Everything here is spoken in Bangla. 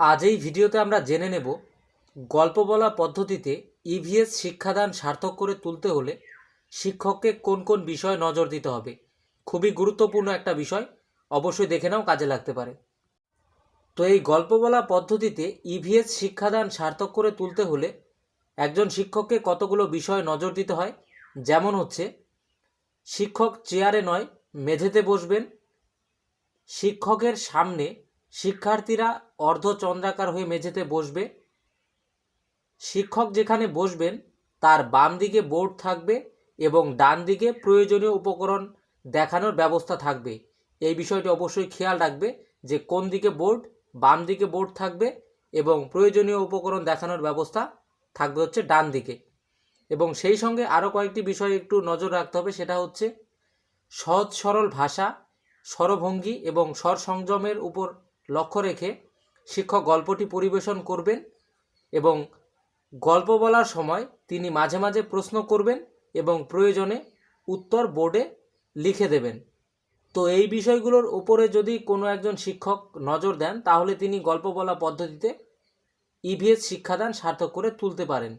আজ এই ভিডিওতে আমরা জেনে নেব গল্প বলা পদ্ধতিতে ইভিএস শিক্ষাদান সার্থক করে তুলতে হলে শিক্ষককে কোন কোন বিষয়ে নজর দিতে হবে? খুবই গুরুত্বপূর্ণ একটা বিষয়, অবশ্যই দেখে নাও, কাজে লাগতে পারে। তো এই গল্প বলা পদ্ধতিতে ইভিএস শিক্ষাদান সার্থক করে তুলতে হলে একজন শিক্ষককে কতগুলো বিষয়ে নজর দিতে হয়? যেমন হচ্ছে, শিক্ষক চেয়ারে নয়, মেঝেতে বসবেন, শিক্ষকের সামনে শিক্ষার্থীরা অর্ধচন্দ্রাকার হয়ে মেঝেতে বসবে। শিক্ষক যেখানে বসবেন, তার বাম দিকে বোর্ড থাকবে এবং ডান দিকে প্রয়োজনীয় উপকরণ দেখানোর ব্যবস্থা থাকবে। এই বিষয়টি অবশ্যই খেয়াল রাখবে যে কোন দিকে বোর্ড, বাম দিকে বোর্ড থাকবে এবং প্রয়োজনীয় উপকরণ দেখানোর ব্যবস্থা থাকবে হচ্ছে ডান দিকে। এবং সেই সঙ্গে আরও কয়েকটি বিষয় একটু নজর রাখতে হবে, সেটা হচ্ছে সহজ সরল ভাষা, স্বরভঙ্গি এবং স্বর সংযমের উপর লক্ষ্য রেখে শিক্ষক গল্পটি পরিবেশন করবেন এবং গল্প বলার সময় তিনি মাঝে মাঝে প্রশ্ন করবেন এবং প্রয়োজনে উত্তর বোর্ডে লিখে দেবেন। তো এই বিষয়গুলোর উপরে যদি কোনো একজন শিক্ষক নজর দেন, তাহলে তিনি গল্প বলা পদ্ধতিতে ইভিএস শিক্ষাদান সার্থক করে তুলতে পারেন।